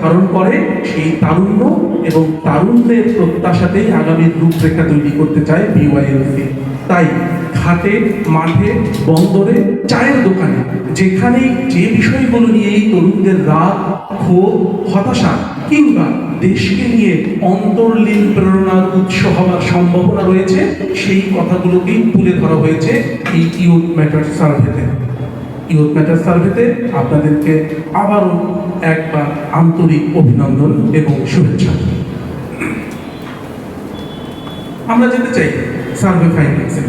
ধারণ করে সেই তারুণ্য এবং তারুণ্যের প্রত্যাশাতেই আগামীর রূপরেখা তৈরি করতে চায় বিওয়াইএলসি তাই ঘাটে, মাঠে, বন্দরে, চায়ের দোকানে, যেখানেই যে বিষয়গুলো নিয়েই তরুণদের রাগ, ক্ষোভ, হতাশা কিংবা দেশকে নিয়ে অন্তর্লীন প্রেরণার উৎস হওয়ার সম্ভাবনা রয়েছে, সেই কথাগুলোকেই তুলে ধরা হয়েছে এই ইউথ ম্যাটার সার্ভেতে ইউথ ম্যাটার সার্ভেতে আপনাদেরকে আবারও একবার আন্তরিক অভিনন্দন এবং শুভেচ্ছা। আমরা যেতে চাই, সার্ভে ফাইন্যান্সে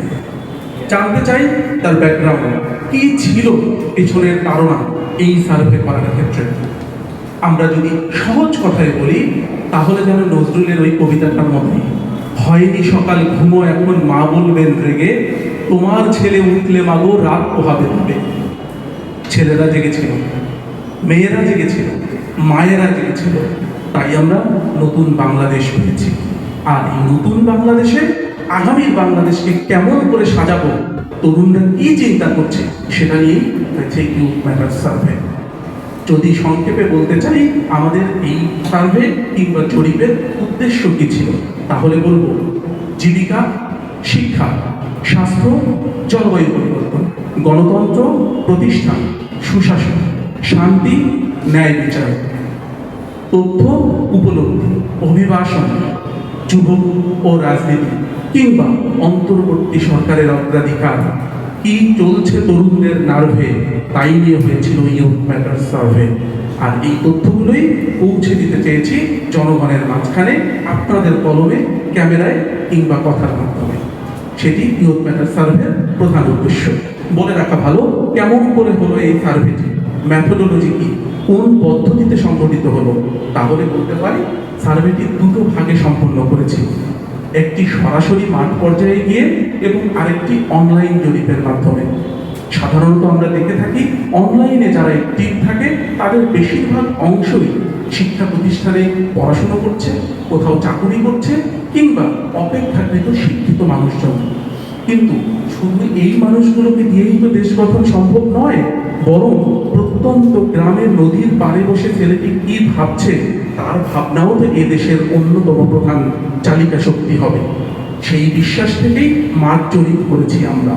জানতে চাই তার ব্যাকগ্রাউন্ড কি ছিল পেছনের কারণা এই সার্ভে করার ক্ষেত্রে? আমরা যদি সহজ কথায় বলি, তাহলে যেন নজরুলের ওই কবিতাটার মতোই হয়নি সকাল, ঘুমো এখন মা বলবেন রেগে, তোমার ছেলে উঠলে মাগো রাত পোহাবে হবে। ছেলেরা জেগেছিল। মেয়েরা জেগেছিল, মায়েরা জেগেছিল, তাই আমরা নতুন বাংলাদেশ পেয়েছি আর এই নতুন বাংলাদেশে আগামীর বাংলাদেশকে কেমন করে সাজাবো, তরুণরা কি চিন্তা করছে, সেটা নিয়েই হয়েছে ইউথ ম্যাটার সার্ভে যদি সংক্ষেপে বলতে চাই, আমাদের এই সার্ভে কিংবা জরিপের উদ্দেশ্য কি ছিল, তাহলে বলব, জীবিকা, শিক্ষা, স্বাস্থ্য, জলবায়ু পরিবর্তন, গণতন্ত্র, প্রতিষ্ঠান, সুশাসন। শান্তি, ন্যায় বিচার, তথ্য উপলব্ধি, অভিবাসন, যুবক ও রাজনীতি কিংবা অন্তর্বর্তী সরকারের অগ্রাধিকার। কি চলছে তরুণদের নার্ভে তাই নিয়ে হয়েছিল ইউথ ম্যাটার সার্ভে আর এই তথ্যগুলোই পৌঁছে দিতে চেয়েছি জনগণের মাঝখানে, আপনাদের কলমে, ক্যামেরায় কিংবা কথার মাধ্যমে। সেটি ইউথ ম্যাটার সার্ভের প্রধান উদ্দেশ্য। বলে রাখা ভালো, কেমন করে হলো এই সার্ভেটি ম্যাথোডোলজি কি? কোন পদ্ধতিতে সংগঠিত হলো? তাহলে বলতে পারি, সার্ভেটি দুটো ভাগে সম্পন্ন করেছি। একটি সরাসরি মাঠ পর্যায়ে গিয়ে এবং আরেকটি অনলাইন জরিপের মাধ্যমে। সাধারণত আমরা দেখে থাকি অনলাইনে যারা অ্যাক্টিভ থাকে, তাদের বেশিরভাগ অংশই শিক্ষা প্রতিষ্ঠানে পড়াশোনা করছে, কোথাও চাকুরি করছে, কিংবা অপেক্ষাকৃত শিক্ষিত মানুষজন। কিন্তু শুধু এই মানুষগুলোকে দিয়েই তো দেশ গঠন সম্ভব নয়, বরং প্রত্যন্ত গ্রামের নদীর পাড়ে বসে ছেলেটি কি ভাবছে, তার ভাবনাও তো এ দেশের অন্যতম প্রধান চালিকা শক্তি হবে। সেই বিশ্বাস থেকেই মাঠ জরিপ করেছি আমরা।